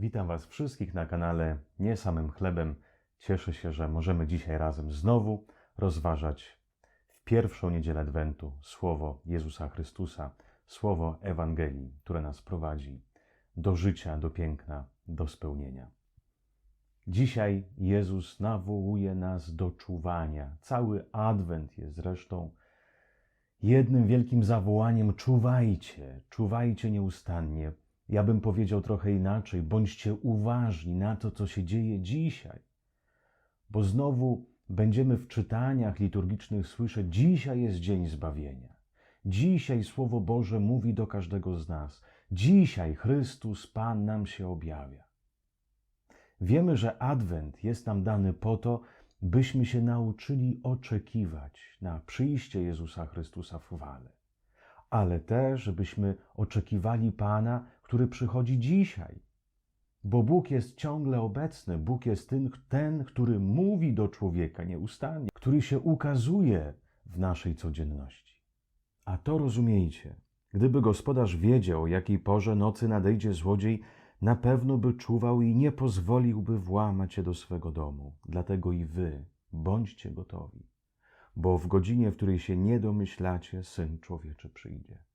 Witam Was wszystkich na kanale Nie samym chlebem. Cieszę się, że możemy dzisiaj razem znowu rozważać w pierwszą niedzielę Adwentu słowo Jezusa Chrystusa, słowo Ewangelii, które nas prowadzi do życia, do piękna, do spełnienia. Dzisiaj Jezus nawołuje nas do czuwania. Cały Adwent jest zresztą jednym wielkim zawołaniem: czuwajcie, czuwajcie nieustannie. Ja bym powiedział trochę inaczej: bądźcie uważni na to, co się dzieje dzisiaj. Bo znowu będziemy w czytaniach liturgicznych słyszeć: dzisiaj jest dzień zbawienia. Dzisiaj Słowo Boże mówi do każdego z nas. Dzisiaj Chrystus Pan nam się objawia. Wiemy, że Adwent jest nam dany po to, byśmy się nauczyli oczekiwać na przyjście Jezusa Chrystusa w chwale, ale też, żebyśmy oczekiwali Pana, który przychodzi dzisiaj. Bo Bóg jest ciągle obecny, Bóg jest ten, ten, który mówi do człowieka nieustannie, który się ukazuje w naszej codzienności. A to rozumiejcie, gdyby gospodarz wiedział, o jakiej porze nocy nadejdzie złodziej, na pewno by czuwał i nie pozwoliłby włamać się do swego domu. Dlatego i wy bądźcie gotowi, bo w godzinie, w której się nie domyślacie, syn człowieczy przyjdzie.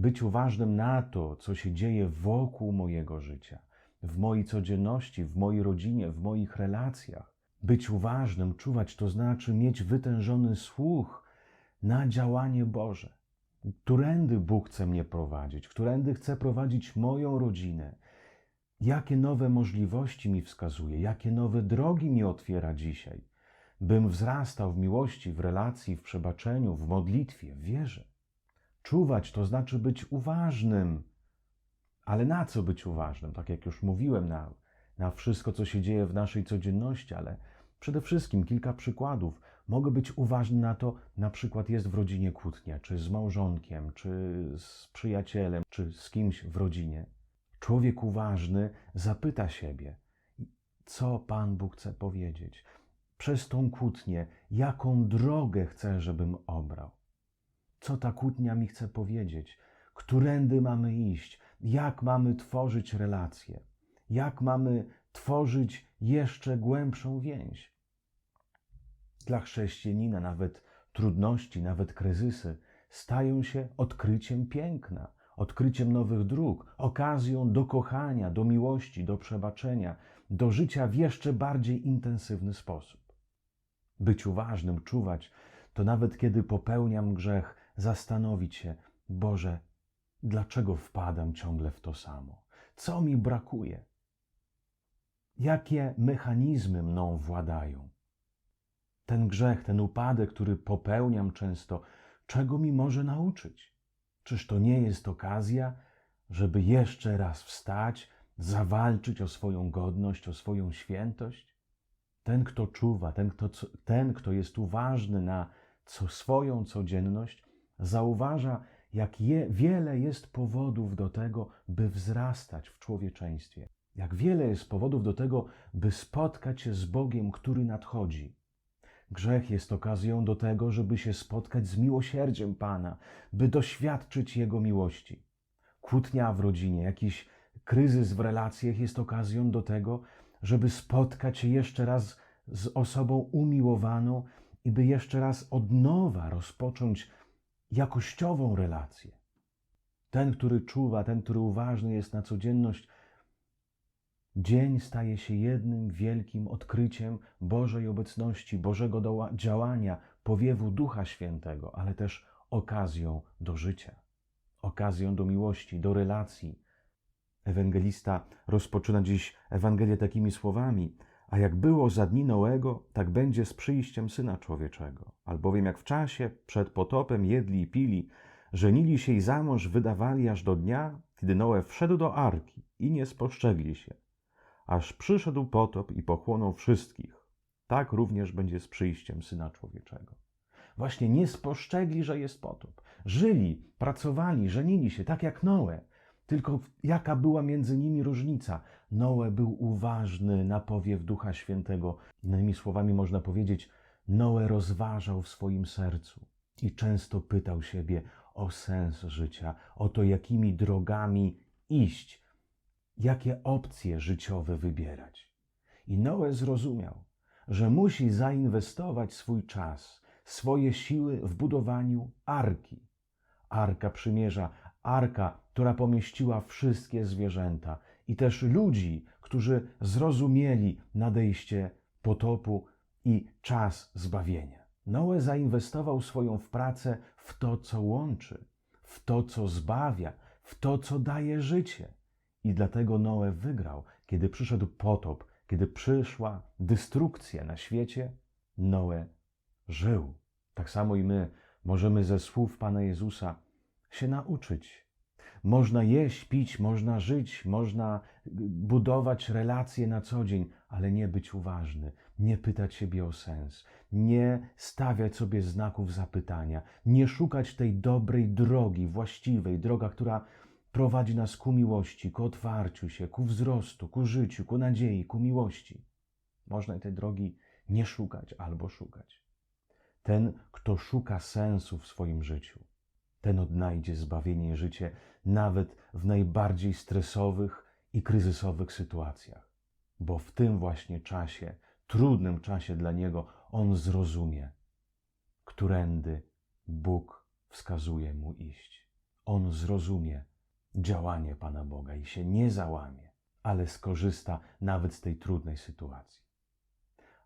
Być uważnym na to, co się dzieje wokół mojego życia, w mojej codzienności, w mojej rodzinie, w moich relacjach. Być uważnym, czuwać, to znaczy mieć wytężony słuch na działanie Boże. Którędy Bóg chce mnie prowadzić, którędy chce prowadzić moją rodzinę, jakie nowe możliwości mi wskazuje, jakie nowe drogi mi otwiera dzisiaj, bym wzrastał w miłości, w relacji, w przebaczeniu, w modlitwie, w wierze. Czuwać to znaczy być uważnym. Ale na co być uważnym? Tak jak już mówiłem, na, na wszystko, co się dzieje w naszej codzienności, ale przede wszystkim kilka przykładów. Mogę być uważny na to, na przykład jest w rodzinie kłótnia, czy z małżonkiem, czy z przyjacielem, czy z kimś w rodzinie. Człowiek uważny zapyta siebie, co Pan Bóg chce powiedzieć. Przez tą kłótnię, jaką drogę chce, żebym obrał. Co ta kłótnia mi chce powiedzieć? Którędy mamy iść? Jak mamy tworzyć relacje? Jak mamy tworzyć jeszcze głębszą więź? Dla chrześcijanina nawet trudności, nawet kryzysy stają się odkryciem piękna, odkryciem nowych dróg, okazją do kochania, do miłości, do przebaczenia, do życia w jeszcze bardziej intensywny sposób. Być uważnym, czuwać, to nawet kiedy popełniam grzech, zastanowić się, Boże, dlaczego wpadam ciągle w to samo? Co mi brakuje? Jakie mechanizmy mną władają? Ten grzech, ten upadek, który popełniam często, czego mi może nauczyć? Czyż to nie jest okazja, żeby jeszcze raz wstać, zawalczyć o swoją godność, o swoją świętość? Ten, kto czuwa, ten, kto, ten, kto jest uważny na co swoją codzienność, zauważa, jak je, wiele jest powodów do tego, by wzrastać w człowieczeństwie. Jak wiele jest powodów do tego, by spotkać się z Bogiem, który nadchodzi. Grzech jest okazją do tego, żeby się spotkać z miłosierdziem Pana, by doświadczyć Jego miłości. Kłótnia w rodzinie, jakiś kryzys w relacjach jest okazją do tego, żeby spotkać się jeszcze raz z osobą umiłowaną i by jeszcze raz od nowa rozpocząć jakościową relację. Ten, który czuwa, ten, który uważny jest na codzienność, dzień staje się jednym wielkim odkryciem Bożej obecności, Bożego działania, powiewu Ducha Świętego, ale też okazją do życia, okazją do miłości, do relacji. Ewangelista rozpoczyna dziś Ewangelię takimi słowami: A jak było za dni Noego, tak będzie z przyjściem syna człowieczego. Albowiem jak w czasie przed potopem jedli i pili, żenili się i za mąż wydawali aż do dnia, kiedy Noe wszedł do arki i nie spostrzegli się, aż przyszedł potop i pochłonął wszystkich. Tak również będzie z przyjściem syna człowieczego. Właśnie nie spostrzegli, że jest potop. Żyli, pracowali, żenili się, tak jak Noe. Tylko jaka była między nimi różnica? Noe był uważny na powiew Ducha Świętego. Innymi słowami można powiedzieć, Noe rozważał w swoim sercu i często pytał siebie o sens życia, o to, jakimi drogami iść, jakie opcje życiowe wybierać. I Noe zrozumiał, że musi zainwestować swój czas, swoje siły w budowaniu arki. Arka przymierza, arka, która pomieściła wszystkie zwierzęta i też ludzi, którzy zrozumieli nadejście potopu i czas zbawienia. Noe zainwestował swoją w pracę w to, co łączy, w to, co zbawia, w to, co daje życie. I dlatego Noe wygrał, kiedy przyszedł potop, kiedy przyszła destrukcja na świecie, Noe żył. Tak samo i my możemy ze słów Pana Jezusa się nauczyć. Można jeść, pić, można żyć, można budować relacje na co dzień, ale nie być uważny, nie pytać siebie o sens, nie stawiać sobie znaków zapytania, nie szukać tej dobrej drogi, właściwej, droga, która prowadzi nas ku miłości, ku otwarciu się, ku wzrostu, ku życiu, ku nadziei, ku miłości. Można tej drogi nie szukać albo szukać. Ten, kto szuka sensu w swoim życiu, ten odnajdzie zbawienie i życie nawet w najbardziej stresowych i kryzysowych sytuacjach, bo w tym właśnie czasie, trudnym czasie dla niego, on zrozumie, którędy Bóg wskazuje mu iść. On zrozumie działanie Pana Boga i się nie załamie, ale skorzysta nawet z tej trudnej sytuacji.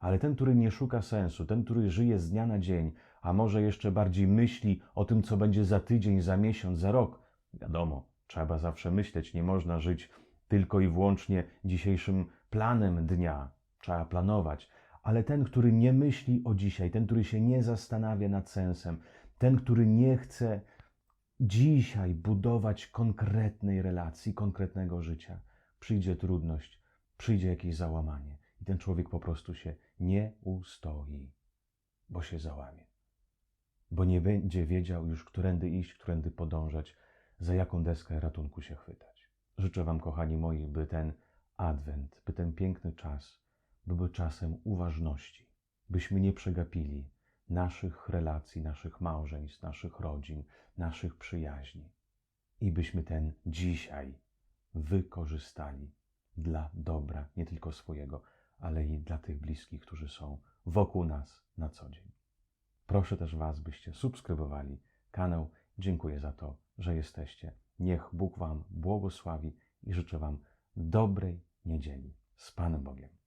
Ale ten, który nie szuka sensu, ten, który żyje z dnia na dzień, a może jeszcze bardziej myśli o tym, co będzie za tydzień, za miesiąc, za rok, wiadomo, trzeba zawsze myśleć, nie można żyć tylko i wyłącznie dzisiejszym planem dnia, trzeba planować, ale ten, który nie myśli o dzisiaj, ten, który się nie zastanawia nad sensem, ten, który nie chce dzisiaj budować konkretnej relacji, konkretnego życia, przyjdzie trudność, przyjdzie jakieś załamanie i ten człowiek po prostu się nie ustoi, bo się załamie, bo nie będzie wiedział już, którędy iść, którędy podążać, za jaką deskę ratunku się chwytać. Życzę Wam, kochani moi, by ten adwent, by ten piękny czas byłby czasem uważności, byśmy nie przegapili naszych relacji, naszych małżeństw, naszych rodzin, naszych przyjaźni i byśmy ten dzisiaj wykorzystali dla dobra nie tylko swojego, ale i dla tych bliskich, którzy są wokół nas na co dzień. Proszę też Was, byście subskrybowali kanał. Dziękuję za to, że jesteście. Niech Bóg Wam błogosławi i życzę Wam dobrej niedzieli. Z Panem Bogiem.